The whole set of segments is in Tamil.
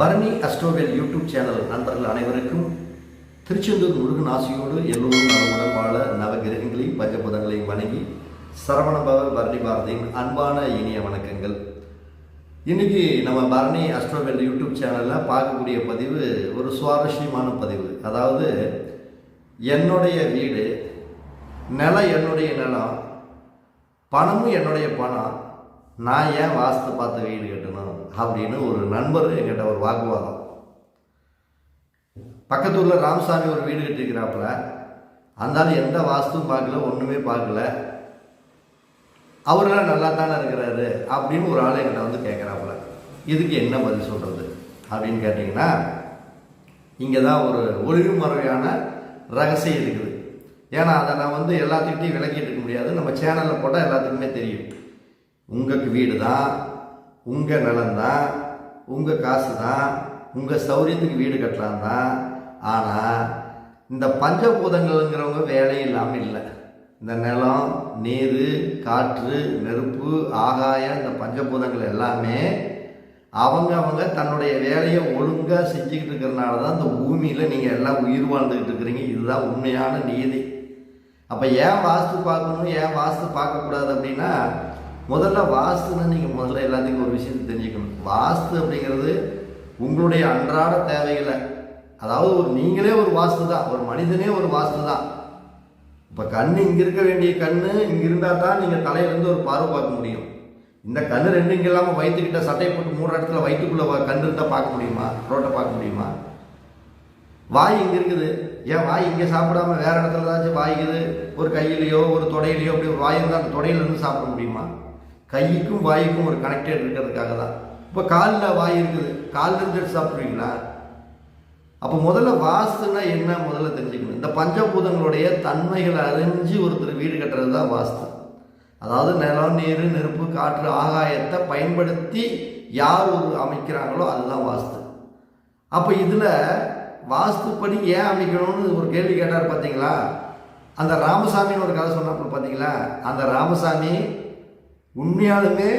பரணி அஸ்ட்ரோவேல் யூடியூப் சேனல் நண்பர்கள் அனைவருக்கும் திருச்செந்தூர் முருகன் ஆசியோடு எல்லோரும் நலமுடன் வாழ நவகிரகங்களையும் பஞ்சபுதங்களையும் வணங்கி சரவணபவ பரணி பாரதியின் அன்பான இனிய வணக்கங்கள். இன்னைக்கு நம்ம பரணி அஸ்ட்ரோவேல் யூடியூப் சேனலில் பார்க்கக்கூடிய பதிவு ஒரு சுவாரஸ்யமான பதிவு. அதாவது என்னுடைய வீடு நிலம் என்னுடைய நிலம் பணமும் என்னுடைய பணம் நான் ஏன் வாஸ்து பார்த்து வீடு கட்டணும் அப்படின்னு ஒரு நண்பர் என்கிட்ட ஒரு வாக்குவாதம். பக்கத்தூரில் ராமசாமி ஒரு வீடு கட்டிருக்கிறாப்புல அந்தாலும் எந்த வாஸ்துவும் பார்க்கல ஒன்றுமே பார்க்கல. அவரெல்லாம் நல்லா தானே இருக்கிறாரு அப்படின்னு ஒரு ஆள் என்கிட்ட வந்து கேட்குறாப்புல. இதுக்கு என்ன பதில் சொல்கிறது அப்படின்னு கேட்டிங்கன்னா இங்கே தான் ஒரு ஒளிவு முறையான ரகசியம் இருக்குது. ஏன்னா அதை நான் வந்து எல்லாத்துக்கிட்டையும் விளக்கிட்டு இருக்க முடியாது. நம்ம சேனலில் போட்டால் எல்லாத்துக்குமே தெரியும். உங்களுக்கு வீடு தான் உங்கள் நிலம் தான் உங்கள் காசு தான் உங்கள் சௌரியத்துக்கு வீடு கட்டலாம் தான் ஆனால் இந்த பஞ்சபூதங்கள்ங்கிறவங்க வேலை இல்லாமல் இல்லை. இந்த நிலம் நீர் காற்று நெருப்பு ஆகாயம் இந்த பஞ்சபூதங்கள் எல்லாமே அவங்க அவங்க தன்னுடைய வேலையை ஒழுங்காக செஞ்சுக்கிட்டு இருக்கிறனால தான் இந்த பூமியில் நீங்கள் எல்லாம் உயிர் வாழ்ந்துக்கிட்டு இருக்கிறீங்க. இதுதான் உண்மையான நீதி. அப்போ ஏன் வாஸ்து பார்க்கணும்? ஏன் வாஸ்து பார்க்கக்கூடாது அப்படின்னா முதல்ல வாஸ்துன்னு நீங்கள் முதல்ல எல்லாத்துக்கும் ஒரு விஷயத்தை தெரிஞ்சுக்கணும். வாஸ்து அப்படிங்கிறது உங்களுடைய அன்றாட தேவைகளை அதாவது ஒரு நீங்களே ஒரு வாஸ்து தான் ஒரு மனிதனே ஒரு வாஸ்து தான். இப்போ கண் இங்கே இருக்க வேண்டிய கண் இங்கே இருந்தால் தான் நீங்கள் தலையிலேருந்து ஒரு பார்வை பார்க்க முடியும். இந்த கண் ரெண்டு இங்கே இல்லாமல் வயிற்றுக்கிட்ட சட்டை போட்டு மூணு இடத்துல வயிற்றுக்குள்ளே கண் இருந்தால் பார்க்க முடியுமா? ரோட்டை பார்க்க முடியுமா? வாய் இங்கே இருக்குது. ஏன் வாய் இங்கே சாப்பிடாம வேறு இடத்துல ஏதாச்சும் வாய்க்குது? ஒரு கையிலையோ ஒரு தொடையிலையோ அப்படி ஒரு வாய் இருந்தால் அந்த தொடையிலேருந்து சாப்பிட முடியுமா? கைக்கும் வாய்க்கும் ஒரு கனெக்டட் இருக்கிறதுக்காக தான் இப்போ காலில் வாய் இருக்குது காலில் இருந்து சாப்பிட்றீங்களா அப்போ முதல்ல வாஸ்துனா என்ன முதல்ல தெரிஞ்சுக்கணும். இந்த பஞ்சபூதங்களுடைய தன்மைகளை அறிஞ்சு ஒருத்தர் வீடு கட்டுறது தான் வாஸ்து. அதாவது நிலம் நீர் நெருப்பு காற்று ஆகாயத்தை பயன்படுத்தி யார் ஒரு அமைக்கிறாங்களோ அதுதான் வாஸ்து. அப்போ இதில் வாஸ்துப்படி ஏன் அமைக்கணும்னு ஒரு கேள்வி கேட்டார் பார்த்தீங்களா அந்த ராமசாமின்னு ஒரு கதை சொன்னாப்புல பார்த்தீங்களா அந்த ராமசாமி உண்மையாலுமே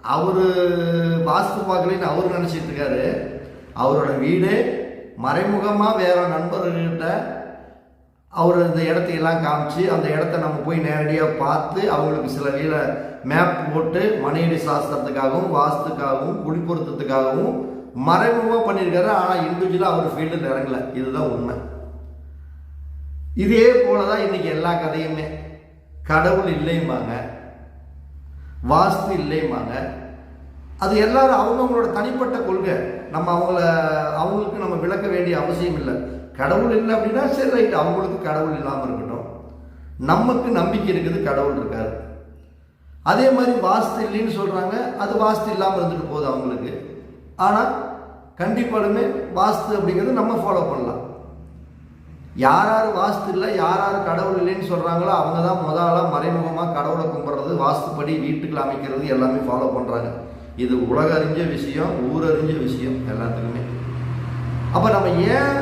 அவர் வாஸ்து பார்க்கலன்னு அவர் நினச்சிட்டு இருக்காரு. அவரோட வீடு மறைமுகமாக வேற நண்பர்கள்கிட்ட அவர் இந்த இடத்தையெல்லாம் காமிச்சு அந்த இடத்த நம்ம போய் நேரடியாக பார்த்து அவங்களுக்கு சில வீட மேப் போட்டு மனையடி சாஸ்திரத்துக்காகவும் வாஸ்துக்காகவும் குடிப்பொருத்தத்துக்காகவும் மறைமுகமாக பண்ணியிருக்காரு. ஆனால் இண்டிவிஜுவலாக அவர் ஃபீல்டில் இறங்கலை. இதுதான் உண்மை. இதே போல தான் இன்னைக்கு எல்லா கதையுமே. கடவுள் இல்லைம்பாங்க. வாஸ்து இல்லைம்பாங்க. அது எல்லாரும் அவங்கவுங்களோட தனிப்பட்ட கொள்கை. நம்ம அவங்கள அவங்களுக்கு நம்ம விளக்க வேண்டிய அவசியம் இல்லை. கடவுள் இல்லை அப்படின்னா சரி ரைட் அவங்களுக்கு கடவுள் இல்லாமல் இருக்கட்டும். நமக்கு நம்பிக்கை இருக்குது கடவுள் இருக்கார். அதே மாதிரி வாஸ்து இல்லைன்னு சொல்கிறாங்க அது வாஸ்து இல்லாமல் இருந்துட்டு போகுது அவங்களுக்கு. ஆனால் கண்டிப்பாலுமே வாஸ்து அப்படிங்கிறது நம்ம ஃபாலோ பண்ணலாம். யார் யார் வாஸ்து இல்லை யார் யார் கடவுள் இல்லைன்னு சொல்கிறாங்களோ அவங்க தான் முதலாக மறைமுகமாக கடவுளை கும்பிட்றது வாஸ்துப்படி வீட்டுக்குள்ள அமைக்கிறது எல்லாமே ஃபாலோ பண்ணுறாங்க இது உலக அறிஞ்ச விஷயம் ஊரறிஞ்ச விஷயம் எல்லாத்துக்குமே. அப்போ நம்ம ஏன்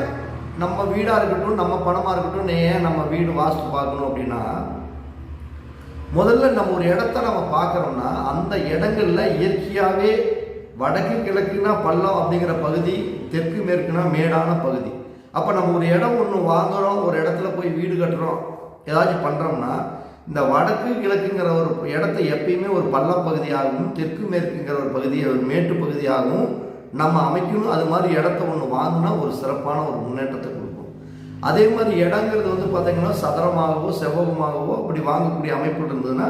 நம்ம வீடாக இருக்கட்டும் நம்ம பணமாக இருக்கட்டும் ஏன் நம்ம வீடு வாஸ்து பார்க்கணும் அப்படின்னா முதல்ல நம்ம ஒரு இடத்த நம்ம பார்க்குறோம்னா அந்த இடங்கள்ல இயற்கையாகவே வடக்கு கிழக்குனா பள்ளம் அப்படிங்கிற பகுதி தெற்கு மேற்குனா மேடான பகுதி. அப்போ நம்ம ஒரு இடம் ஒன்று வாங்குறோம் ஒரு இடத்துல போய் வீடு கட்டுறோம் ஏதாச்சும் பண்ணுறோம்னா இந்த வடக்கு கிழக்குங்கிற ஒரு இடத்த எப்பயுமே ஒரு பள்ளப்பகுதியாகவும் தெற்கு மேற்குங்கிற ஒரு பகுதியை ஒரு மேட்டு பகுதியாகவும் நம்ம அமைக்கணும். அது மாதிரி இடத்த ஒன்று வாங்கினா ஒரு சிறப்பான ஒரு முன்னேற்றத்தை கொடுக்கும். அதே மாதிரி இடங்கிறது வந்து பார்த்திங்கன்னா சதுரமாகவோ செவ்வகமாகவோ அப்படி வாங்கக்கூடிய அமைப்பு இருந்ததுன்னா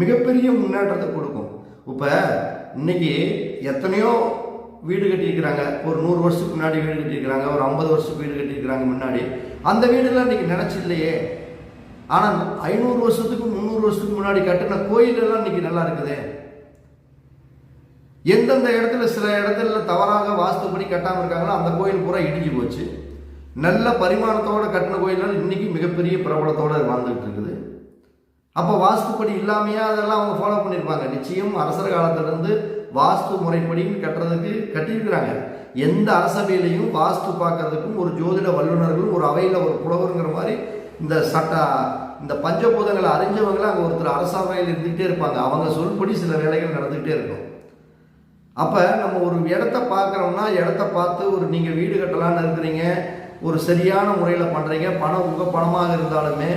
மிகப்பெரிய முன்னேற்றத்தை கொடுக்கும். இப்போ இன்னைக்கு எத்தனையோ வீடு கட்டியிருக்கிறாங்க. ஒரு நூறு வருஷத்துக்கு முன்னாடி வீடு கட்டியிருக்கிறாங்க. ஒரு ஐம்பது வருஷத்துக்கு வீடு கட்டியிருக்கிறாங்க முன்னாடி. அந்த வீடுலாம் இன்னைக்கு நினச்சில்லையே ஆனால் ஐநூறு வருஷத்துக்கு முந்நூறு வருஷத்துக்கு முன்னாடி கட்டின கோயிலெல்லாம் இன்னைக்கு நல்லா இருக்குது. எந்தெந்த இடத்துல சில இடத்துல தவறாக வாஸ்துப்படி கட்டாமல் இருக்காங்களோ அந்த கோயில் பூரா இடிஞ்சு போச்சு. நல்ல பரிமாணத்தோட கட்டின கோயில்கள் இன்னைக்கு மிகப்பெரிய பிரபலத்தோடு வாழ்ந்துகிட்டு இருக்குது. அப்போ வாஸ்துப்படி இல்லாமையா அதெல்லாம் அவங்க ஃபாலோ பண்ணியிருப்பாங்க நிச்சயம் அரசர் காலத்திலிருந்து வாஸ்து முறைப்படின்னு கட்டுறதுக்கு கட்டியிருக்கிறாங்க. எந்த அரசபையிலையும் வாஸ்து பார்க்கறதுக்கும் ஒரு ஜோதிட வல்லுநர்கள் ஒரு அவையில் ஒரு புலவருங்கிற மாதிரி இந்த சட்ட இந்த பஞ்சபூதங்களை அறிஞ்சவங்களை அங்கே ஒருத்தர் அரசவையில் இருந்துகிட்டே இருப்பாங்க. அவங்க சொல்படி சில வேலைகள் நடந்துகிட்டே இருக்கும். அப்போ நம்ம ஒரு இடத்த பார்க்குறோம்னா இடத்த பார்த்து ஒரு நீங்கள் வீடு கட்டலான்னு இருக்கிறீங்க ஒரு சரியான முறையில் பண்ணுறீங்க பணம் உங்கள் பணமாக இருந்தாலுமே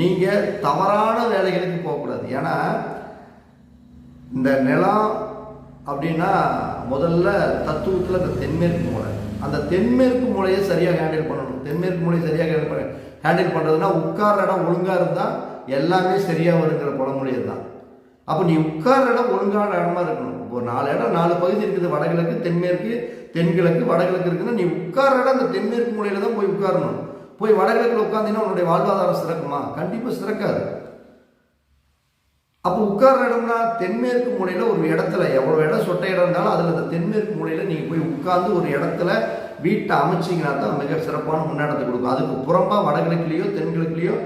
நீங்கள் தவறான வேலைகளுக்கு போகக்கூடாது. ஏன்னா இந்த நிலம் அப்படின்னா முதல்ல தத்துவத்தில் அந்த தென்மேற்கு மூலை அந்த தென்மேற்கு மூலையை சரியாக ஹேண்டில் பண்ணணும். தென்மேற்கு மூளையை சரியாக ஹேண்டில் பண்ண ஹேண்டில் பண்ணுறதுனா உட்கார்ற இடம் ஒழுங்காக இருந்தால் எல்லாமே சரியாக வருங்கிற பழமொழியை தான். அப்போ நீ உட்கார்ற இடம் ஒழுங்கான இடமா இருக்கணும். இப்போ நாலு இடம் நாலு பகுதி இருக்குது. வடகிழக்கு தென்மேற்கு தென்கிழக்கு வடகிழக்கு இருக்குன்னா நீ உட்கார்ற இடம் அந்த தென்மேற்கு மூலையில் தான் போய் உட்காரணும். போய் வடகிழக்கில் உட்காந்தீங்கன்னா உன்னுடைய வாழ்வாதாரம் சிறக்குமா? கண்டிப்பாக சிறக்காது. அப்போ உட்கார்ற இடம்னா தென்மேற்கு மூலையில் ஒரு இடத்துல எவ்வளோ இடம் சொட்ட இடம் இருந்தாலும் அதில் அந்த தென்மேற்கு மூலையில் நீங்கள் போய் உட்கார்ந்து ஒரு இடத்துல வீட்டை அமைச்சிங்கன்னா தான் மிக சிறப்பான முன்னேற்றத்தை கொடுக்கும். அதுக்கு புறம்பாக வடகிழக்குலேயோ தென்கிழக்குலேயோ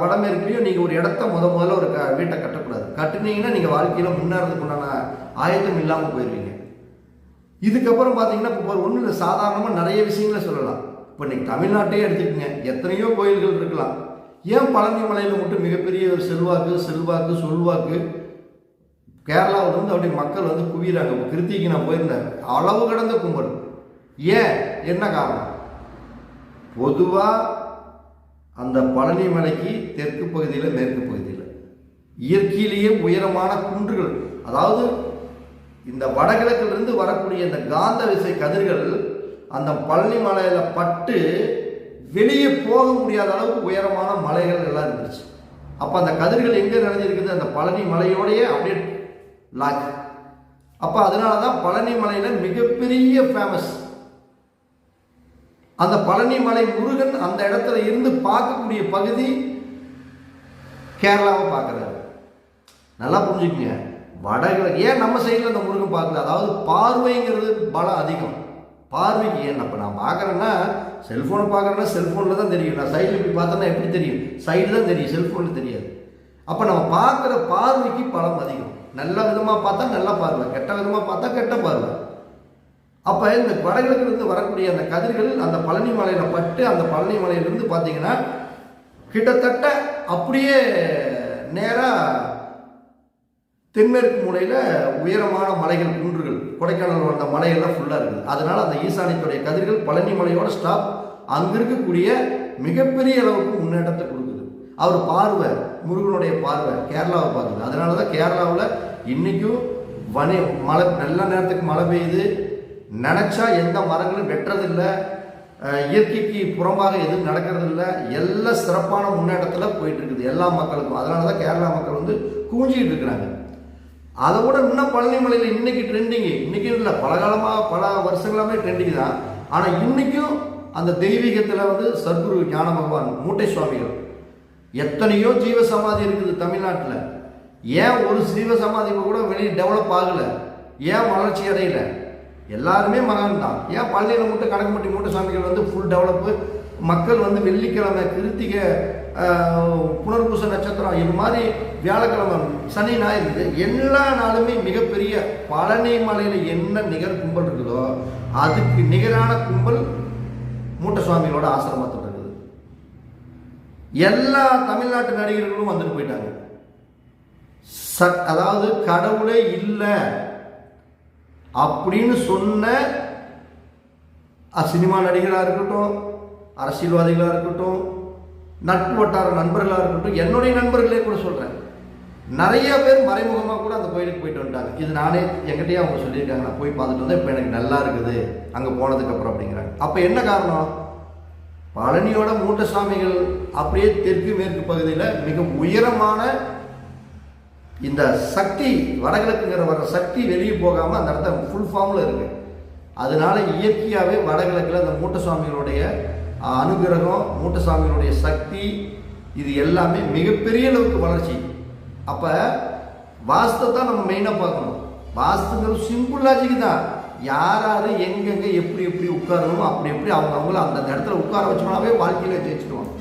வடமேற்குலேயோ நீங்கள் ஒரு இடத்த முத முதல்ல ஒரு க வீட்டை கட்டக்கூடாது. கட்டுனீங்கன்னா நீங்கள் வாழ்க்கையில் முன்னேறதுக்கு உண்டான ஆயத்தம் இல்லாமல் போயிடுவீங்க இதுக்கப்புறம் பார்த்தீங்கன்னா இப்போ ஒன்றும் இல்லை. சாதாரணமாக நிறைய விஷயங்களை சொல்லலாம். இப்போ நீங்கள் தமிழ்நாட்டையே எடுத்துக்கோங்க. எத்தனையோ கோயில்கள் இருக்கலாம். ஏன் பழனி மலையில் மட்டும் மிகப்பெரிய ஒரு செல்வாக்கு செல்வாக்கு சொல்வாக்கு? கேரளாவில் வந்து அப்படி மக்கள் வந்து குவிகிறாங்க இப்போ கிருத்திக்கு நான் போயிருந்தேன். அளவு கடந்த கும்பல். ஏன்? என்ன காரணம்? பொதுவாக அந்த பழனி மலைக்கு தெற்கு பகுதியில் மேற்கு பகுதியில் இயற்கையிலேயே உயரமான குன்றுகள். அதாவது இந்த வடகிழக்கிலிருந்து வரக்கூடிய இந்த காந்த விசை கதிர்கள் அந்த பழனி மலையில் பட்டு வெளியே போக முடியாத அளவுக்கு உயரமான மலைகள் எல்லாம் இருந்துச்சு. அப்போ அந்த கதிர்கள் எங்கே நிறைஞ்சிருக்குது? அந்த பழனி மலையோடையே அப்படியே லாக். அப்போ அதனால தான் பழனி மலையில் மிகப்பெரிய ஃபேமஸ் அந்த பழனி மலை முருகன் அந்த இடத்துல இருந்து பார்க்கக்கூடிய பகுதி கேரளாவை பார்க்குறாரு. நல்லா புரிஞ்சுக்கங்க. வடகிழக்கு. ஏன் நம்ம சைடில் அந்த முருகன் பார்க்கல? அதாவது பார்வைங்கிறது பலம் அதிகம். பார்வைக்கு ஏன்? அப்போ நான் பார்க்குறேன்னா செல்ஃபோனை பார்க்குறேன்னா செல்ஃபோனில் தான் தெரியும். நான் சைடில் இப்படி பார்த்தேன்னா எப்படி தெரியும்? சைடு தான் தெரியும் செல்ஃபோனில் தெரியாது. அப்போ நம்ம பார்க்குற பார்வைக்கு பலம் அதிகம். நல்ல விதமாக பார்த்தா நல்ல பார்வை கெட்ட விதமாக பார்த்தா கெட்ட பார்வை. அப்போ இந்த வடகிழக்கிலிருந்து வரக்கூடிய அந்த கதிர்கள் அந்த பழனி மலையில் பட்டு அந்த பழனி மலையிலிருந்து பார்த்தீங்கன்னா கிட்டத்தட்ட அப்படியே நேராக தென்மேற்கு மூலையில் உயரமான மலைகள் குன்றுகள். கொடைக்கானல் வந்த மலையெல்லாம் ஃபுல்லாக இருக்குது. அதனால் அந்த ஈசானியத்துடைய கதிர்கள் பழனி மலையோட ஸ்டாப் அங்கே இருக்கக்கூடிய மிகப்பெரிய அளவுக்கு முன்னேற்றத்தை கொடுக்குது. அவர் பார்வை முருகனுடைய பார்வை கேரளாவை பார்க்குது. அதனால தான் கேரளாவில் இன்றைக்கும் வனி மழை நல்ல நேரத்துக்கு மழை பெய்யுது. நினச்சா எந்த மரங்களும் வெட்டுறதில்லை. இயற்கைக்கு புறம்பாக எதுவும் நடக்கிறதில்ல. எல்லாம் சிறப்பான முன்னேற்றத்தில் போயிட்டு இருக்குது எல்லா மக்களுக்கும். அதனால தான் கேரளா மக்கள் வந்து குவிஞ்சிக்கிட்டு இருக்கிறாங்க. அதை விட இன்னும் பழனிமலையில் இன்னைக்கு ட்ரெண்டிங்கு இன்னைக்கு இல்லை பல காலமாக பல வருஷங்களாமே ட்ரெண்டிங் தான். ஆனால் இன்னைக்கும் அந்த தெய்வீகத்தில் வந்து சத்குரு ஞான பகவான் மூட்டை சுவாமிகள் எத்தனையோ ஜீவ சமாதி இருக்குது தமிழ்நாட்டில். ஏன் ஒரு ஜீவ சமாதி கூட வெளியே டெவலப் ஆகலை? ஏன் வளர்ச்சி அடையலை? எல்லாருமே மகான் தான். ஏன் பள்ளியில் மட்டும் கணக்குமட்டி மூட்டை சுவாமிகள் வந்து ஃபுல் டெவலப்பு மக்கள் வந்து வெள்ளிக்கிழமை கிருத்திகை புனர்பூச நட்சத்திரம் இது மாதிரி வியாழக்கிழமை சனி ஞாயிறு எல்லா நாளுமே மிகப்பெரிய பழனி மலையில் என்ன நிகர் கும்பல் இருக்குதோ அதுக்கு நிகரான கும்பல் மூட்ட சுவாமிகளோட ஆசிரமத்தில் இருக்குது. எல்லா தமிழ்நாட்டு நடிகர்களும் வந்துட்டு போயிட்டாங்க. ச- அதாவது கடவுளே இல்லை அப்படின்னு சொன்ன சினிமா நடிகராக இருக்கட்டும் அரசியல்வாதிகளாக இருக்கட்டும் நட்பு வட்டார நண்பர்களாக இருக்கட்டும் என்னுடைய நண்பர்களே கூட சொல்கிறேன் நிறைய பேர் மறைமுகமாக கூட அந்த கோயிலுக்கு போயிட்டு வந்துட்டாங்க. இது நானே எங்கிட்டயே அவங்க சொல்லியிருக்காங்க. நான் போய் பார்த்துட்டு வந்தேன். இப்போ எனக்கு நல்லா இருக்குது. அங்கே போனதுக்கப்புறம் அப்படிங்கிறாங்க. அப்போ என்ன காரணம்? பழனியோட மூட்ட சுவாமிகள் அப்படியே தெற்கு மேற்கு பகுதியில் மிக உயரமான இந்த சக்தி வடகிழக்குங்கிற வர சக்தி வெளியே போகாமல் அந்த இடத்த ஃபுல் ஃபார்மில் இருக்குது அதனால இயற்கையாகவே வடகிழக்கில் அந்த மூட்ட சுவாமிகளுடைய அனுகிரகம் மூட்ட சுவாமிகளுடைய சக்தி இது எல்லாமே மிகப்பெரிய அளவுக்கு வளர்ச்சி. அப்போ வாஸ்தை தான் நம்ம மெயினாக பார்க்கணும். வாஸ்துங்கிறது சிம்பிள் லாஜிக் தான். யார் யார் எங்கெங்கே எப்படி எப்படி உட்காரணும் அப்படி எப்படி அவங்க அவங்கள அந்த இடத்துல உட்கார வச்சோம்னாவே வாழ்க்கையில் ஜெயிச்சிடுவாங்க.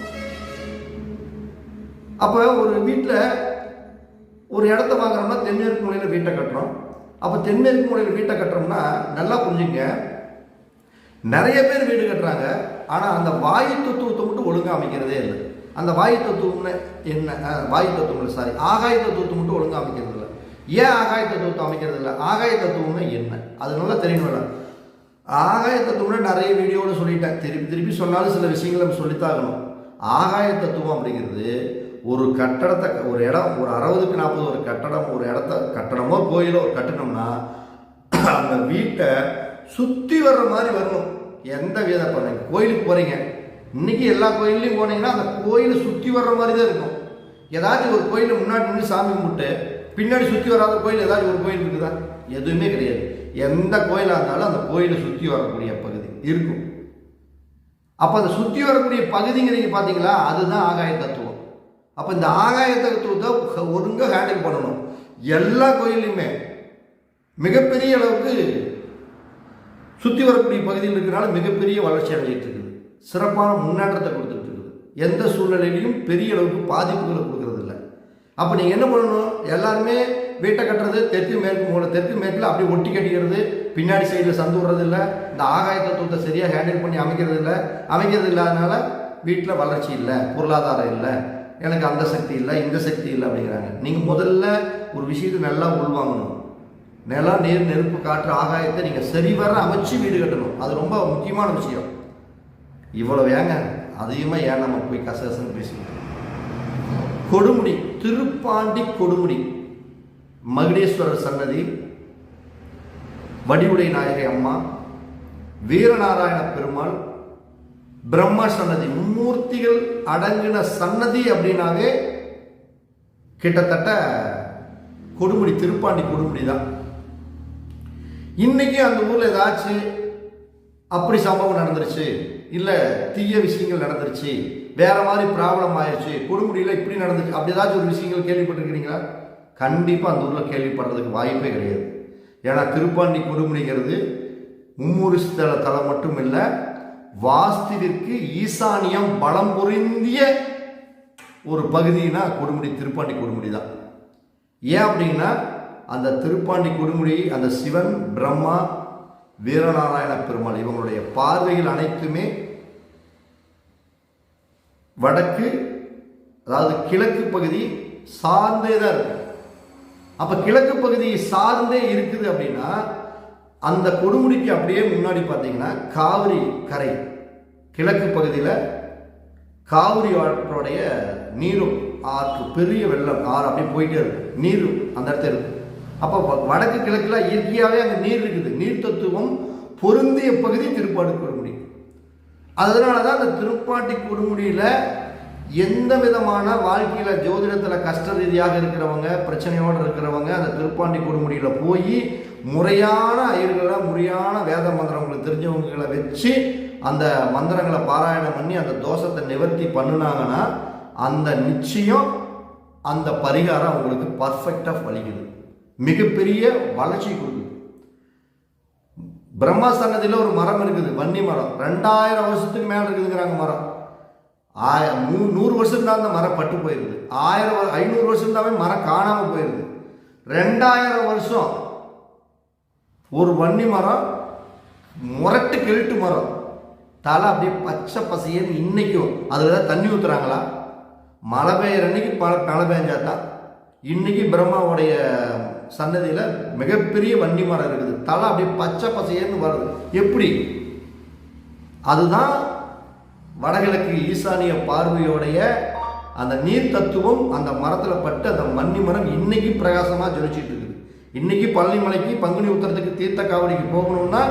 அப்போ ஒரு வீட்டில் ஒரு இடத்த வாங்குறோம்னா தென்மேற்கு மூலையில் வீட்டை கட்டுறோம். அப்போ தென்மேற்கு மூலையில் வீட்டை கட்டுறோம்னா நல்லா புரிஞ்சுங்க. நிறைய பேர் வீடு கட்டுறாங்க. ஆனால் அந்த வாயு தத்துவத்தை மட்டும் ஒழுங்காக அமைக்கிறதே இல்லை. அந்த வாயு தத்துவம்னு என்ன வாயு தத்துவம் இல்லை சாரி ஆகாய தத்துவத்தை மட்டும் ஒழுங்காக அமைக்கிறது இல்லை ஏன் ஆகாய தத்துவத்தை அமைக்கிறது இல்லை ஆகாய தத்துவம்னா என்ன? அது நல்லா தெரியணும்ல ஆகாய தத்துவம்னா நிறைய வீடியோவில் சொல்லிட்டேன். திருப்பி திருப்பி சொன்னாலும் சில விஷயங்களை நம்ம சொல்லித்தாகணும். ஆகாய தத்துவம் அப்படிங்கிறது ஒரு கட்டடத்தை ஒரு இடம் ஒரு அறுபதுக்கு நாற்பது ஒரு கட்டடம் ஒரு இடத்த கட்டடமோ கோயிலோ கட்டணும்னா அந்த வீட்டை சுற்றி வர்ற மாதிரி வரணும். எந்த வித பண்ணுங்க கோயிலுக்கு போகிறீங்க இன்னைக்கு எல்லா கோயில்லையும் போனீங்கன்னா அந்த கோயிலை சுற்றி வர்ற மாதிரி தான் இருக்கும். ஏதாச்சும் ஒரு கோயிலில் முன்னாடி நின்று சாமி கும்பிட்டு பின்னாடி சுற்றி வராத கோயில் ஏதாச்சும் ஒரு கோயில் இருக்குதா? எதுவுமே கிடையாது. எந்த கோயிலாக இருந்தாலும் அந்த கோயிலை சுற்றி வரக்கூடிய பகுதி இருக்கும். அப்போ அந்த சுற்றி வரக்கூடிய பகுதிங்கிறீங்க பார்த்தீங்களா அதுதான் ஆகாய தத்துவம். அப்போ இந்த ஆகாய தத்துவத்தை ஒழுங்காக ஹேண்டில் பண்ணணும். எல்லா கோயில்லையுமே மிகப்பெரிய அளவுக்கு சுற்றி வரக்கூடிய பகுதியில் இருக்கிறனால மிகப்பெரிய வளர்ச்சி அடைஞ்சிட்டு இருக்குது. சிறப்பான முன்னேற்றத்தை கொடுத்துட்டு இருக்குது. எந்த சூழ்நிலையிலையும் பெரிய அளவுக்கு பாதிப்புகளை கொடுக்கறது இல்லை அப்போ நீங்கள் என்ன பண்ணணும்? எல்லாருமே வீட்டை கட்டுறது தெற்கு மேற்கு மூணு தெற்கு மேற்கில் அப்படியே ஒட்டி கட்டிக்கிறது பின்னாடி சைடில் சந்து விடுறது இல்லை இந்த ஆகாய தத்துவத்தை சரியாக ஹேண்டில் பண்ணி அமைக்கிறது இல்லை அமைக்கிறது இல்லாதனால வீட்டில் வளர்ச்சி இல்லை பொருளாதாரம் இல்லை. எனக்கு அந்த சக்தி இல்லை இந்த சக்தி இல்லை அப்படிங்கிறாங்க. நீங்கள் முதல்ல ஒரு விஷயத்தை நல்லா உள்வாங்கணும். நிலம் நீர் நெருப்பு காற்று ஆகாயத்தை நீங்கள் சரிவர அமைச்சு வீடு கட்டணும். அது ரொம்ப முக்கியமான விஷயம். இவ்வளவு ஏங்க? அதிகமாக ஏன் நம்ம போய் கசகசன்னு பேசிக்கிட்டோம் கொடுமுடி திருப்பாண்டி கொடுமுடி. மகுடேஸ்வரர் சன்னதி வடிவுடை நாயகி அம்மா வீரநாராயண பெருமாள் பிரம்ம சன்னதி மும்மூர்த்திகள் அடங்கின சன்னதி அப்படின்னாவே கிட்டத்தட்ட கொடுமுடி திருப்பாண்டி கொடுமுடி தான். இன்னைக்கு அந்த ஊர்ல ஏதாச்சும் அப்படி சம்பவம் நடந்துருச்சு. இல்லை தீய விஷயங்கள் நடந்துருச்சு. வேற மாதிரி ப்ராப்ளம் ஆயிடுச்சு. கொடுமுடியில் இப்படி நடந்துச்சு. அப்படி ஏதாச்சும் ஒரு விஷயங்கள் கேள்விப்பட்டிருக்கிறீங்களா? கண்டிப்பாக அந்த ஊரில் கேள்விப்படுறதுக்கு வாய்ப்பே கிடையாது. ஏன்னா திருப்பாண்டி கொடுமுடிங்கிறது மும்மூறு ஸ்தல தலம் மட்டும் இல்லை வாஸ்துவிற்கு ஈசானியம் பலம் பொருந்திய ஒரு பகுதினா கொடுமுடி திருப்பாண்டி கொடுமுடி தான். ஏன் அப்படின்னா அந்த திருப்பாண்டி கொடுமுடி அந்த சிவன் பிரம்மா வீரநாராயண பெருமாள் இவங்களுடைய பார்வையில் அனைத்துமே வடக்கு அதாவது கிழக்கு பகுதி சார்ந்தே தான் இருக்கு. அப்ப கிழக்கு பகுதி சார்ந்தே இருக்குது அப்படின்னா அந்த கொடுமுடிக்கு அப்படியே முன்னாடி பார்த்தீங்கன்னா காவிரி கரை. கிழக்கு பகுதியில் காவிரி ஆற்றோடைய நீரும் ஆற்று பெரிய வெள்ளம் ஆறு அப்படியே போயிட்டே இருக்கும் நீர் அந்த இடத்துல இருக்கு. அப்போ வ- வடக்கு கிழக்கில் இயற்கையாகவே அங்கே நீர் இருக்குது. நீர் தத்துவம் பொருந்திய பகுதி திருப்பாட்டு குறுமுடி அதனால தான் அந்த திருப்பாட்டி குறுமுடியில் எந்த விதமான வாழ்க்கையில் ஜோதிடத்தில் கஷ்ட ரீதியாக இருக்கிறவங்க பிரச்சனையோடு இருக்கிறவங்க அந்த திருப்பாண்டி கொடுமுடியில் போய் முறையான ஐயர்களை முறையான வேத மந்திரங்களை தெரிஞ்சவங்களை வச்சு அந்த மந்திரங்களை பாராயணம் பண்ணி அந்த தோஷத்தை நிவர்த்தி பண்ணுனாங்கன்னா அந்த நிச்சயம் அந்த பரிகாரம் அவங்களுக்கு பர்ஃபெக்டாக வலிக்குது மிகப்பெரிய வளர்ச்சி கொடுக்குது. பிரம்மா சன்னதியில் ஒரு மரம் இருக்குது வன்னி மரம். ரெண்டாயிரம் வருஷத்துக்கு மேலே இருக்குதுங்கிறாங்க மரம். ஆய நூ நூறு வருஷம் தான் அந்த மரம் பட்டு போயிருது. ஆயிரம் ஐநூறு வருஷம் தான் மரம் காணாமல் போயிருது. ரெண்டாயிரம் வருஷம் ஒரு வன்னி மரம் முரட்டு கெழுட்டு மரம். தலை அப்படியே பச்சை பசையன்னு இன்னைக்கும் அதில் தான் தண்ணி ஊற்றுறாங்களா மழை பெய்யுற அன்னைக்கு பல மழை பெஞ்சா தான் இன்னைக்கு பிரம்மாவுடைய சன்னதியில் மிகப்பெரிய வண்டி மரம் இருக்குது. தலை அப்படியே பச்சை பசையன்னு வருது. எப்படி? அதுதான் வடகிழக்கு ஈசானிய பார்வையோடைய அந்த நீர் தத்துவம் அந்த மரத்தில் பட்டு அந்த மன்னி மரம் இன்னைக்கு பிரகாசமாக ஜொலிச்சிட்டு இருக்குது. இன்னைக்கு பழனிமலைக்கு பங்குனி உத்தரத்துக்கு தீர்த்த காவடிக்கு போகணும்னா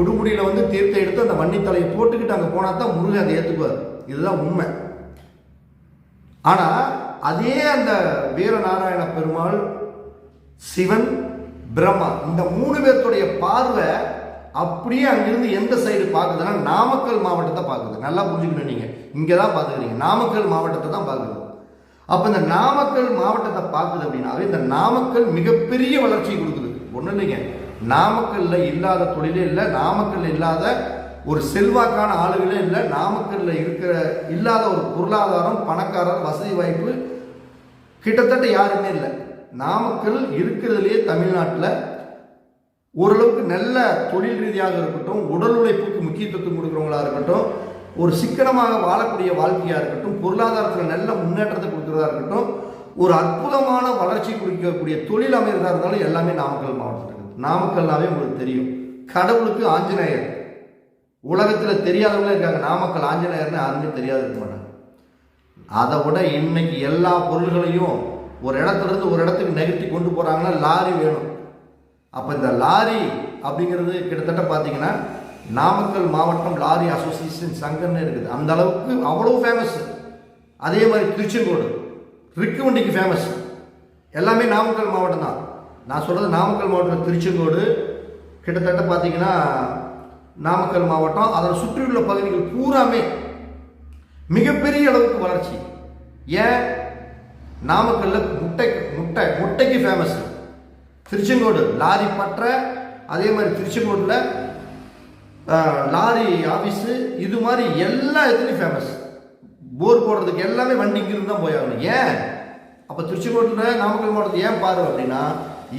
உடுமுடியில் வந்து தீர்த்தம் எடுத்து அந்த வன்னி தலையை போட்டுக்கிட்டு அங்கே போனால் தான் முருகன் அதை ஏற்றுக்குவார் இதுதான் உண்மை. ஆனால் அதே அந்த வீரநாராயண பெருமாள் சிவன் பிரம்மா. இந்த மூணு பேர்த்துடைய பார்வை அப்படியே அங்கிருந்து எந்த சைடு பார்க்குதுன்னா நாமக்கல் மாவட்டத்தை பார்க்குது. நல்லா புரிஞ்சுக்கணும் நீங்கள் இங்கே தான் பார்த்துக்கிறீங்க. நாமக்கல் மாவட்டத்தை தான் பார்க்குது. அப்போ இந்த நாமக்கல் மாவட்டத்தை பார்க்குது அப்படின்னாவே இந்த நாமக்கல் மிகப்பெரிய வளர்ச்சி கொடுக்குது. ஒன்றும் இல்லைங்க. நாமக்கல்ல இல்லாத தொழிலே இல்லை நாமக்கல் இல்லாத ஒரு செல்வாக்கான ஆளுகளே இல்லை நாமக்கல்ல இருக்கிற இல்லாத ஒரு பொருளாதாரம் பணக்காரர் வசதி வாய்ப்பு கிட்டத்தட்ட யாருமே இல்லை. நாமக்கல் இருக்கிறதுலேயே தமிழ்நாட்டில் ஓரளவுக்கு நல்ல தொழில் ரீதியாக இருக்கட்டும் உடல் உழைப்புக்கு முக்கியத்துவம் கொடுக்குறவங்களா இருக்கட்டும் ஒரு சிக்கனமாக வாழக்கூடிய வாழ்க்கையாக இருக்கட்டும் பொருளாதாரத்தில் நல்ல முன்னேற்றத்தை கொடுக்குறதா இருக்கட்டும் ஒரு அற்புதமான வளர்ச்சி குறிக்கக்கூடிய தொழில் அமைகிறதா இருந்தாலும் எல்லாமே நாமக்கல் மாவட்டத்தில் இருக்குது நாமக்கல்னாவே உங்களுக்கு தெரியும். கடவுளுக்கு ஆஞ்சநேயர். உலகத்தில் தெரியாதவங்களே இருக்காங்க. நாமக்கல் ஆஞ்சநேயர்னு யாருமே தெரியாது இருக்க மாட்டாங்க. அதை விட இன்னைக்கு எல்லா பொருள்களையும் ஒரு இடத்துல இருந்து ஒரு இடத்துக்கு நெகட்டி கொண்டு போகிறாங்கன்னா லாரி வேணும். அப்போ இந்த லாரி அப்படிங்கிறது கிட்டத்தட்ட பார்த்தீங்கன்னா நாமக்கல் மாவட்டம் லாரி அசோசியேஷன் சங்கம்னு இருக்குது. அந்த அளவுக்கு அவ்வளோ ஃபேமஸ் அதே மாதிரி திருச்செங்கோடு ரிக்கு வண்டிக்கு ஃபேமஸ் எல்லாமே நாமக்கல் மாவட்டம் தான். நான் சொல்கிறது நாமக்கல் மாவட்டம் திருச்செங்கோடு கிட்டத்தட்ட பார்த்தீங்கன்னா நாமக்கல் மாவட்டம். அதன் சுற்றியுள்ள பகுதிகள் பூராமே மிகப்பெரிய அளவுக்கு வளர்ச்சி. ஏன்? நாமக்கல்ல முட்டை முட்டை முட்டைக்கு ஃபேமஸ் திருச்செங்கோடு லாரி பற்ற அதே மாதிரி திருச்செங்கோட்டில் லாரி ஆஃபீஸு இது மாதிரி எல்லா இதுலேயும் ஃபேமஸ் போர் போடுறதுக்கு எல்லாமே வண்டி இங்கிருந்து தான் போயாகணும் ஏன்? அப்போ திருச்செங்கோட்டில் நாமக்கல் மாவட்டத்தில் ஏன் பார்வை அப்படின்னா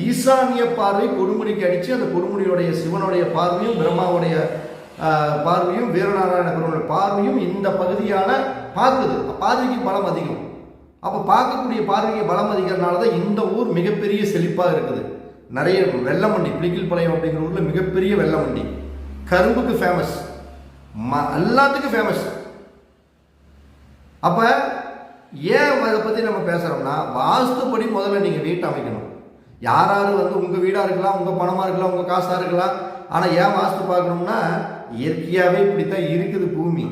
ஈசானிய பார்வை கொடுமுடிக்கு அடித்து அந்த கொடுமுடியுடைய சிவனுடைய பார்வையும் பிரம்மாவுடைய பார்வையும் வீரநாராயண பெருமாளுடைய பார்வையும் இந்த பகுதியான பார்க்குது. பார்வைக்கு பலம் அதிகம். அப்போ பார்க்கக்கூடிய பார்வைக்கு பலம் அதிகறனால தான் இந்த ஊர் மிகப்பெரிய செழிப்பாக இருக்குது. நிறைய வெள்ளமண்டி பிளிக்கில் பாளையம் அப்படிங்கிற ஊரில் மிகப்பெரிய வெள்ளமண்டி. கரும்புக்கு ஃபேமஸ் ம எல்லாத்துக்கும் ஃபேமஸ் அப்போ ஏன் அதை பற்றி நம்ம பேசுகிறோம்னா வாஸ்துப்படி முதல்ல நீங்கள் வீட்டை அமைக்கணும். யார் யார் வந்து உங்கள் வீடாக இருக்கலாம் உங்கள் பணமாக இருக்கலாம் உங்கள் காசாக இருக்கலாம் ஆனால் ஏன் வாஸ்து பார்க்கணும்னா இயற்கையாகவே இப்படி தான் இருக்குது பூமி.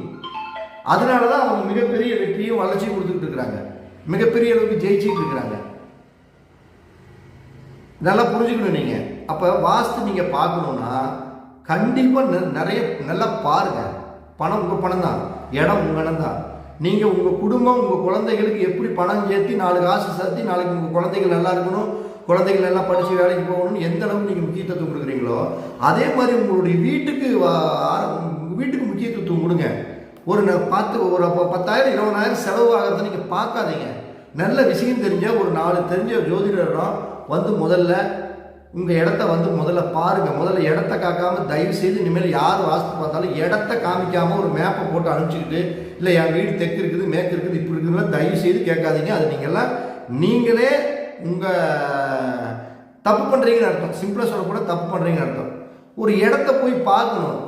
அதனால தான் அவங்க மிகப்பெரிய வெற்றியும் வளர்ச்சியும் கொடுத்துக்கிட்டு இருக்கிறாங்க. மிகப்பெரிய அளவுக்கு ஜெயிச்சுட்டு இருக்கிறாங்க. நல்லா புரிஞ்சுக்கணும் நீங்கள் அப்போ வாஸ்து நீங்கள் பார்க்கணுன்னா கண்டிப்பாக நிறைய நல்லா பாருங்க. பணம் உங்கள் பணம் தான். இடம் உங்கள் இடம் தான். நீங்கள் உங்கள் குடும்பம் உங்கள் குழந்தைகளுக்கு எப்படி பணம் சேர்த்து நாலு காசு சேர்த்தி நாளைக்கு உங்கள் குழந்தைகள் நல்லா இருக்கணும் குழந்தைகள் நல்லா படித்து வேலைக்கு போகணும்னு எந்த அளவுக்கு நீங்கள் முக்கியத்துவம் கொடுக்குறீங்களோ அதே மாதிரி உங்களுடைய வீட்டுக்கு வா- வீட்டுக்கு முக்கியத்துவம் கொடுங்க. ஒரு ந- பத்து ஒரு ப- பத்தாயிரம் இருபதாயிரம் செலவு ஆகிறத நீங்கள் பார்க்காதீங்க. நல்ல விஷயம் தெரிஞ்ச ஒரு நாலு தெரிஞ்ச ஜோதிடரிடம் வந்து முதல்ல உங்கள் இடத்த வந்து முதல்ல பாருங்கள் முதல்ல இடத்த காக்காம தயவு செய்து இனிமேல் யார் வாஸ்து பார்த்தாலும் இடத்த காமிக்காமல் ஒரு மேப்பை போட்டு அனுப்பிச்சிக்கிட்டு இல்லை என் வீடு தெற்கு இருக்குது மேற்கு இருக்குது இப்படி இருக்குதுலாம் தயவு செய்து கேட்காதீங்க. அது நீங்கள்லாம் நீங்களே உங்கள் தப்பு பண்ணுறீங்கன்னு அர்த்தம். சிம்பிளாக சொல்லக்கூட தப்பு பண்ணுறீங்கன்னு அர்த்தம். ஒரு இடத்த போய் பார்க்கணும்.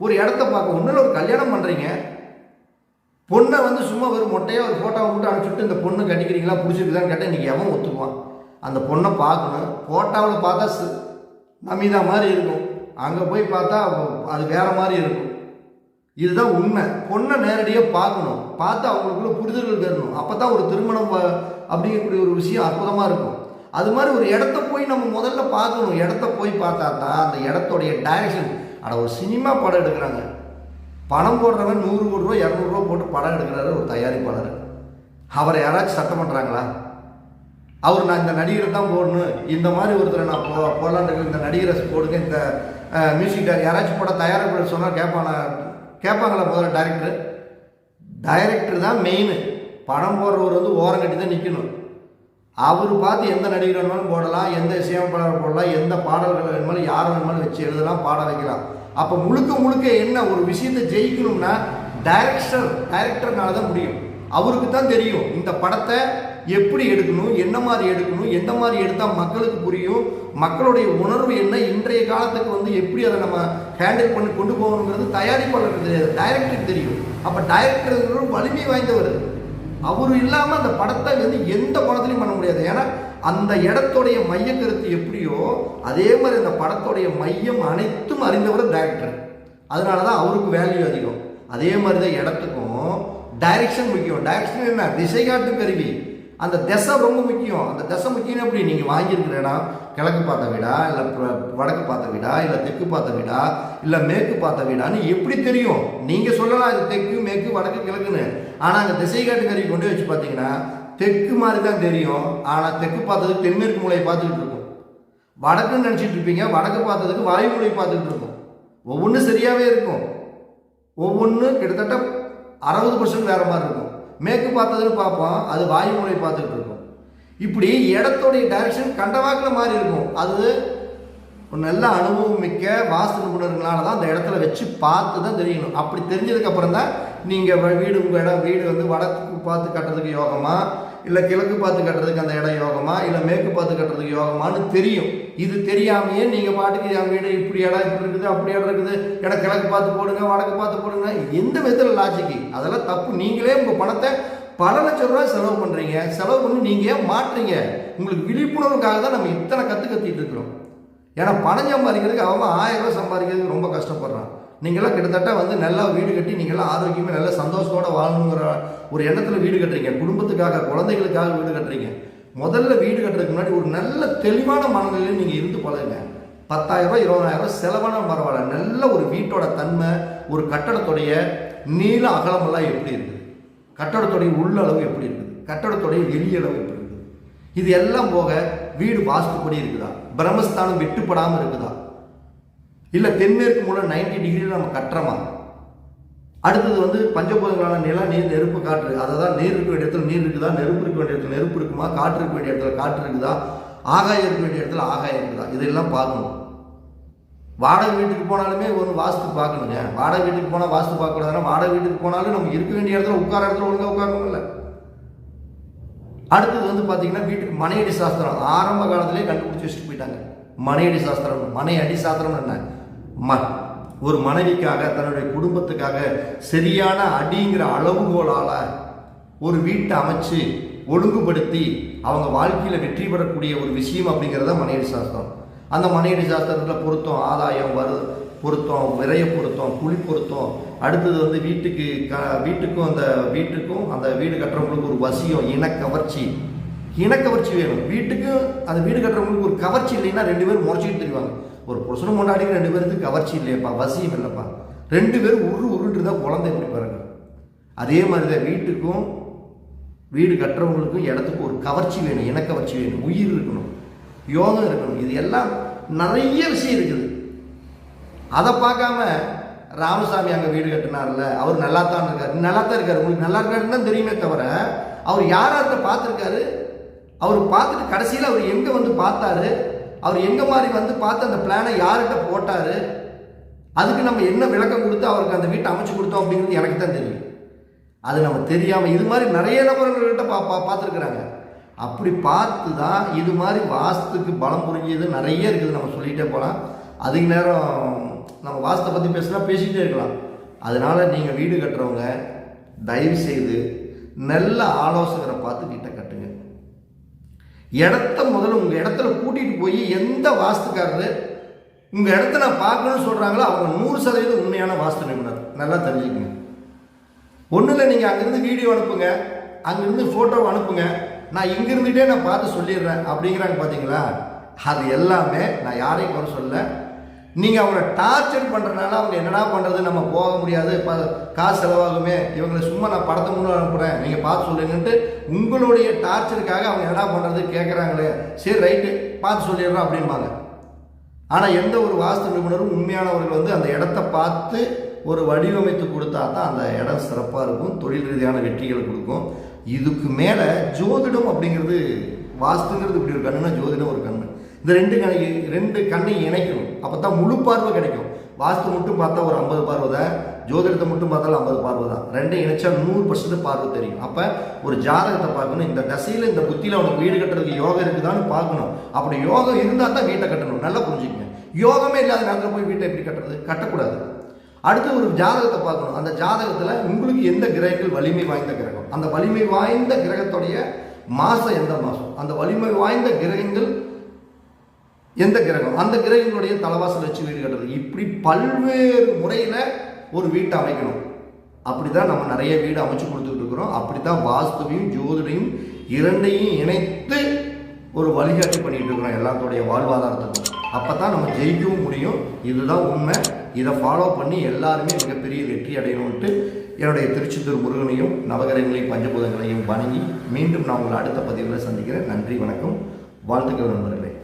ஒரு இடத்த பார்க்க ஒன்றும் ஒரு கல்யாணம் பண்ணுறீங்க பொண்ணை வந்து சும்மா வெறும் மொட்டையாக ஒரு ஃபோட்டோவை விட்டு அனுப்பிச்சுட்டு இந்த பொண்ணு கட்டிக்கிறீங்களா பிடிச்சிருக்குதான்னு கேட்டால் இன்றைக்கி எவன் ஒத்துக்குவான்? அந்த பொண்ணை பார்க்கணும். ஃபோட்டோவில் பார்த்தா சு- நமிதா மாதிரி இருக்கும். அங்கே போய் பார்த்தா அது வேறு மாதிரி இருக்கும். இதுதான் உண்மை. பொண்ணை நேரடியாக பார்க்கணும். பார்த்து அவங்களுக்குள்ள புரிதல்கள் தரணும் அப்போ தான் ஒரு திருமணம் அப்படிங்கக்கூடிய ஒரு விஷயம் அற்புதமாக இருக்கும். அது மாதிரி ஒரு இடத்த போய் நம்ம முதல்ல பார்க்கணும். இடத்த போய் பார்த்தா தான் அந்த இடத்தோடைய டைரக்ஷன் ஆனால் ஒரு சினிமா படம் எடுக்கிறாங்க. பணம் போடுறவன் நூறு கோடி ரூபா இரநூறுவா போட்டு படம் எடுக்கிறாரு ஒரு தயாரிப்பாளர். அவரை யாராச்சும் சட்டம் பண்ணுறாங்களா அவர் நான் இந்த நடிகரை தான் போடணும். இந்த மாதிரி ஒருத்தரை நான் போ போடலான்னு இருக்கேன், இந்த நடிகரை போடுங்க இந்த மியூசிக் டைரக்டர் யாராச்சும் போட தயாரிப்பாளர் சொன்னால் கேட்பானா கேட்பாங்களா முதல்ல டைரக்டர் டைரக்டர் தான் மெயின் பணம் போடுறவர் வந்து ஓரம் கட்டி தான் நிற்கணும் அவர் பார்த்து எந்த நடிகர் வேணுமாலும் போடலாம் எந்த இசையமைப்பாளர் போடலாம் எந்த பாடல்கள் வேணுமாலும் யார் வேணுமாலும் வச்சு எழுதலாம் பாட வைக்கலாம். அப்போ முழுக்க முழுக்க என்ன ஒரு விஷயத்தை ஜெயிக்கணும்னா டைரக்டர் டைரக்டர்னால தான் முடியும். அவருக்கு தான் தெரியும் இந்த படத்தை எப்படி எடுக்கணும் என்ன மாதிரி எடுக்கணும் எந்த மாதிரி எடுத்தால் மக்களுக்கு புரியும் மக்களுடைய உணர்வு என்ன இன்றைய காலத்துக்கு வந்து எப்படி அதை நம்ம ஹேண்டில் பண்ணி கொண்டு போகணுங்கிறது தயாரிப்பாளருக்கு தெரியாது டைரக்டருக்கு தெரியும். அப்போ டைரக்டர் வலிமை வாய்ந்தவர். அவர் இல்லாமல் அந்த படத்தை வந்து எந்த படத்துலையும் பண்ண முடியாது. ஏன்னா அந்த இடத்துடைய மைய கருத்து எப்படியோ அதே மாதிரி அந்த படத்துடைய மையம் அனைத்தும் அறிந்தவர் டேரக்டர் அதனால தான் அவருக்கு வேல்யூ அதிகம். அதே மாதிரி தான் இடத்துக்கும் டைரக்ஷன் முக்கியம். டைரக்ஷன் என்ன? திசை காட்டு கருவி. அந்த திசை ரொம்ப முக்கியம். அந்த திசை முக்கியம் எப்படி? நீங்கள் வாங்கியிருக்கிற இடம் கிழக்கு பார்த்த வீடா? இல்லை வடக்கு பார்த்த வீடா? இல்லை தெற்கு பார்த்த வீடா? இல்லை மேற்கு பார்த்த வீடான்னு எப்படி தெரியும்? நீங்கள் சொல்லலாம் இது தெற்கு மேற்கு வடக்கு கிழக்குன்னு. ஆனால் அந்த திசை காட்டு கருவி கொண்டு வச்சு பார்த்தீங்கன்னா தெற்கு மாதிரி தான் தெரியும். ஆனால் தெற்கு பார்த்ததுக்கு தென்மேற்கு மூலையை பார்த்துக்கிட்டு இருக்கும். வடக்குன்னு நினச்சிட்டு இருப்பீங்க. வடக்கு பார்த்ததுக்கு வாயு மூலையை பார்த்துக்கிட்டு இருக்கும். ஒவ்வொன்றும் சரியாகவே இருக்கும். ஒவ்வொன்றும் கிட்டத்தட்ட அறுபது பர்சன்ட் வேறு மாதிரி இருக்கும். மேற்கு பார்த்ததுன்னு பார்ப்போம். அது வாயு மூலையை பார்த்துட்டு இருக்கும். இப்படி இடத்தோடைய டைரக்ஷன் கண்டவாக்கில் மாறி இருக்கும். அது ஒரு நல்ல அனுபவம் மிக்க வாஸ்து நிபுணர்களால் தான் அந்த இடத்துல வச்சு பார்த்து தான் தெரியணும். அப்படி தெரிஞ்சதுக்கப்புறம் தான் நீங்கள் வீடு உங்கள் இடம் வீடு வந்து வடக்கு பார்த்து கட்டுறதுக்கு யோகமா இல்லை கிழக்கு பார்த்து கட்டுறதுக்கு அந்த இடம் யோகமா இல்லை மேற்கு பார்த்து கட்டுறதுக்கு யோகமானு தெரியும். இது தெரியாமையே நீங்கள் பாட்டுக்கு என் வீடு இப்படி இடம் இப்படி இருக்குது அப்படி இடம் இருக்குது. இடம் கிழக்கு பார்த்து போடுங்க வடக்கு பார்த்து போடுங்க. எந்த விதத்தில் லாஜிக்கு அதெல்லாம் தப்பு. நீங்களே உங்கள் பணத்தை பல லட்சம் ரூபாய் செலவு பண்ணுறீங்க செலவு பண்ணி நீங்கள் ஏன் மாட்டுறீங்க? உங்களுக்கு விழிப்புணர்வுக்காக தான் நம்ம இத்தனை கற்று கத்திட்டு இருக்கிறோம். ஏன்னா பணம் சம்பாதிக்கிறதுக்கு அவன் ஆயிரம் ரூபாய் சம்பாதிக்கிறதுக்கு ரொம்ப கஷ்டப்படுறான். நீங்களாம் கிட்டத்தட்ட வந்து நல்லா வீடு கட்டி நீங்களாம் ஆரோக்கியமாக நல்லா சந்தோஷத்தோட வாழணுங்கிற ஒரு எண்ணத்தில் வீடு கட்டுறீங்க. குடும்பத்துக்காக குழந்தைகளுக்காக வீடு கட்டுறீங்க. முதல்ல வீடு கட்டுறதுக்கு முன்னாடி ஒரு நல்ல தெளிவான மனநிலையில் நீங்கள் இருந்து பழகுங்க. பத்தாயிரம் ரூபாய் இருபதாயிரம் ரூபாய் செலவான பரவாயில்ல. நல்ல ஒரு வீட்டோட தன்மை ஒரு கட்டடத்துடைய நீள அகலமெல்லாம் எப்படி இருக்குது? கட்டடத்துடைய உள்ளளவு எப்படி இருக்குது? கட்டடத்துடைய வெளியளவு எப்படி இருக்குது? இது எல்லாம் போக வீடு வாஸ்துப்படி இருக்குதா? பிரம்மஸ்தானம் வெட்டுப்படாமல் இருக்குதா? இல்லை தென்மேற்கு மூலம் நைன்டி டிகிரியில் நம்ம கட்டுறோமா? அடுத்தது வந்து பஞ்சபூதங்களான நிலம் நீர் நெருப்பு காற்று. அதை தான் நீர் இருக்க வேண்டிய இடத்துல நீர் இருக்குதா? நெருப்பு இருக்க வேண்டிய இடத்துல நெருப்பு இருக்குமா? காற்று இருக்க வேண்டிய இடத்துல காற்று இருக்குதா? ஆகாயம் இருக்க வேண்டிய இடத்துல ஆகாயம் இருக்குதா? இதெல்லாம் பார்க்கணும். வாடகை வீட்டுக்கு போனாலுமே ஒரு வாஸ்து பார்க்கணுங்க. வாடகை வீட்டுக்கு போனால் வாஸ்து பார்க்கக்கூடாதுன்னா வாடகை வீட்டுக்கு போனாலும் நம்ம இருக்க வேண்டிய இடத்துல உட்கார இடத்துல ஒழுங்காக உட்காரணும்ல. அடுத்தது வந்து பார்த்தீங்கன்னா வீட்டுக்கு மனையடி சாஸ்திரம். ஆரம்ப காலத்திலே கண்டுபிடிச்சி வச்சுட்டு போயிட்டாங்க. மனையடி சாஸ்திரம். மனை அடி சாஸ்திரம் என்ன? ம ஒரு மனைவிக்காக தன்னுடைய குடும்பத்துக்காக சரியான அடிங்கிற அளவுகோலால ஒரு வீட்டை அமைச்சு ஒழுங்குபடுத்தி அவங்க வாழ்க்கையில் வெற்றி பெறக்கூடிய ஒரு விஷயம் அப்படிங்கிறத மனையடி சாஸ்திரம். அந்த மனையடி சாஸ்திரத்தில் பொருத்தம் ஆதாயம் வரு பொருத்தம் விரைய பொருத்தம் குழி பொருத்தம். அடுத்தது வந்து வீட்டுக்கு க வீட்டுக்கும் அந்த வீட்டுக்கும் அந்த வீடு கட்டுறவங்களுக்கு ஒரு வசியம் இனக்கவர்ச்சி. இனக்கவர்ச்சி வேணும். வீட்டுக்கும் அந்த வீடு கட்டுறவங்களுக்கு ஒரு கவர்ச்சி இல்லைன்னா ரெண்டு பேரும் முறைச்சிட்டு தெரிவாங்க. ஒரு புருஷனும் கொண்டாடிக்கு ரெண்டு பேருக்கு கவர்ச்சி இல்லையப்பா வசியம் இல்லைப்பா. ரெண்டு பேரும் உரு உருட்டு தான் குழந்தை எப்படி பாருங்க அதே மாதிரி தான் வீட்டுக்கும் வீடு கட்டுறவங்களுக்கும் இடத்துக்கும் ஒரு கவர்ச்சி வேணும் இனக்கவர்ச்சி வேணும் உயிர் இருக்கணும் யோகம் இருக்கணும். இது எல்லாம் நிறைய விஷயம் இருக்குது. அதை பார்க்காம ராமசாமி அங்கே வீடு கட்டினார்ல அவர் நல்லா தான் இருக்காரு. நல்லா தான் இருக்காரு. உங்களுக்கு நல்லா இருக்காருன்னு தான் தெரியுமே தவிர அவர் யார் யார்கிட்ட பார்த்துருக்காரு? அவர் பார்த்துட்டு கடைசியில் அவர் எங்கே வந்து பார்த்தாரு? அவர் எங்கே மாதிரி வந்து பார்த்து அந்த பிளானை யார்கிட்ட போட்டார்? அதுக்கு நம்ம என்ன விளக்கம் கொடுத்து அவருக்கு அந்த வீட்டை அமைச்சு கொடுத்தோம் அப்படிங்கிறது எனக்கு தான் தெரியும். அது நம்ம தெரியாமல் இது மாதிரி நிறைய நபர்கள்கிட்ட பா பா பார்த்துருக்குறாங்க. அப்படி பார்த்து தான் இது மாதிரி வாஸ்துக்கு பலம் புரிஞ்சது நிறைய இருக்குது. நம்ம சொல்லிகிட்டே போகலாம் அதிக நேரம் நம்ம வாஸ்தை பற்றி பேசினா பேசிகிட்டே இருக்கலாம். அதனால் நீங்கள் வீடு கட்டுறவங்க தயவு செய்து நல்ல ஆலோசகரை பார்த்து வீட்டை கட்டுங்க. இடத்த முதல்ல உங்கள் இடத்துல கூட்டிகிட்டு போய் எந்த வாஸ்துக்காரரு உங்கள் இடத்த நான் பார்க்கணும்னு சொல்கிறாங்களோ அவங்க நூறு சதவீதம் உண்மையான வாஸ்து நிபுணர். நல்லா தெரிஞ்சுக்கங்க. ஒன்றும் இல்லை நீங்கள் அங்கேருந்து வீடியோ அனுப்புங்க அங்கேருந்து ஃபோட்டோ அனுப்புங்க. நான் இங்கிருந்துகிட்டே நான் பார்த்து சொல்லிடுறேன். அப்படிங்கிறாங்க பார்த்தீங்களா அது எல்லாமே நான் யாரையும் குறை சொல்ல நீங்கள் அவங்கள டார்ச்சர் பண்ணுறதுனால அவங்க என்னடா பண்ணுறது நம்ம போக முடியாது. இப்போ காசு செலவாகுமே. இவங்களை சும்மா நான் படத்தை முன்னே அனுப்புகிறேன் நீங்கள் பார்த்து சொல்லுங்கன்ட்டு உங்களுடைய டார்ச்சருக்காக அவங்க என்னடா பண்ணுறது கேட்குறாங்களே சரி ரைட்டு. பார்த்து சொல்லிடுறோம் அப்படிம்பாங்க. ஆனால் எந்த ஒரு வாஸ்து நிபுணரும் உண்மையானவர்கள் வந்து அந்த இடத்த பார்த்து ஒரு வடிவமைத்து கொடுத்தா தான் அந்த இடம் சிறப்பாக இருக்கும். தொழில் ரீதியான வெற்றிகளை கொடுக்கும். இதுக்கு மேலே ஜோதிடம் அப்படிங்கிறது வாஸ்துங்கிறது இப்படி ஒரு கண்ணுன்னா ஜோதிடம் ஒரு கண்ணு. இந்த ரெண்டு கண்ணை ரெண்டு கண்ணையும் இணைக்கணும். அப்போ தான் முழு பார்வை கிடைக்கும். வாஸ்து மட்டும் பார்த்தா ஒரு ஐம்பது பார்வை தான் ஜோதிடத்தை மட்டும் பார்த்தாலும் ஐம்பது பார்வை தான். ரெண்டையும் இணைச்சா நூறு பர்சன்ட் பார்வை தெரியும். அப்போ ஒரு ஜாதகத்தை பார்க்கணும். இந்த தசையில் இந்த புத்தியில் அவனுக்கு வீடு கட்டுறதுக்கு யோகம் இருக்குதான்னு பார்க்கணும். அப்படி யோகம் இருந்தால் தான் வீட்டை கட்டணும். நல்லா புரிஞ்சுக்கங்க. யோகமே இல்லாத நேரத்தில் போய் வீட்டை எப்படி கட்டுறது? கட்டக்கூடாது. அடுத்து ஒரு ஜாதகத்தை பார்க்கணும். அந்த ஜாதகத்தில் உங்களுக்கு எந்த கிரகங்கள் வலிமை வாய்ந்த கிரகம்? அந்த வலிமை வாய்ந்த கிரகத்துடைய மாதம் எந்த மாதம் அந்த வலிமை வாய்ந்த கிரகங்கள் எந்த கிரகம்? அந்த கிரகங்களுடைய தலைவாசல் வச்சு வீடு கட்டுறது. இப்படி பல்வேறு முறையில் ஒரு வீட்டை அமைக்கணும். அப்படி தான் நம்ம நிறைய வீடு அமைச்சு கொடுத்துட்டு இருக்கிறோம். அப்படி தான் வாஸ்துவையும் ஜோதிடையும் இரண்டையும் இணைத்து ஒரு வழிகாட்டி பண்ணிட்டு இருக்கிறோம் எல்லாத்தோடைய வாழ்வாதாரத்துக்கும். அப்போ தான் நம்ம ஜெயிக்கவும் முடியும். இதுதான் உண்மை. இதை ஃபாலோ பண்ணி எல்லாருமே மிகப்பெரிய வெற்றி அடையணும்ட்டு என்னுடைய திருச்செந்தூர் முருகனையும் நவகரங்களையும் பஞ்சபூதங்களையும் வணங்கி மீண்டும் நான் உங்களை அடுத்த பதிவில் சந்திக்கிறேன். நன்றி வணக்கம். வாழ்த்துக்கள் நண்பர்கள்.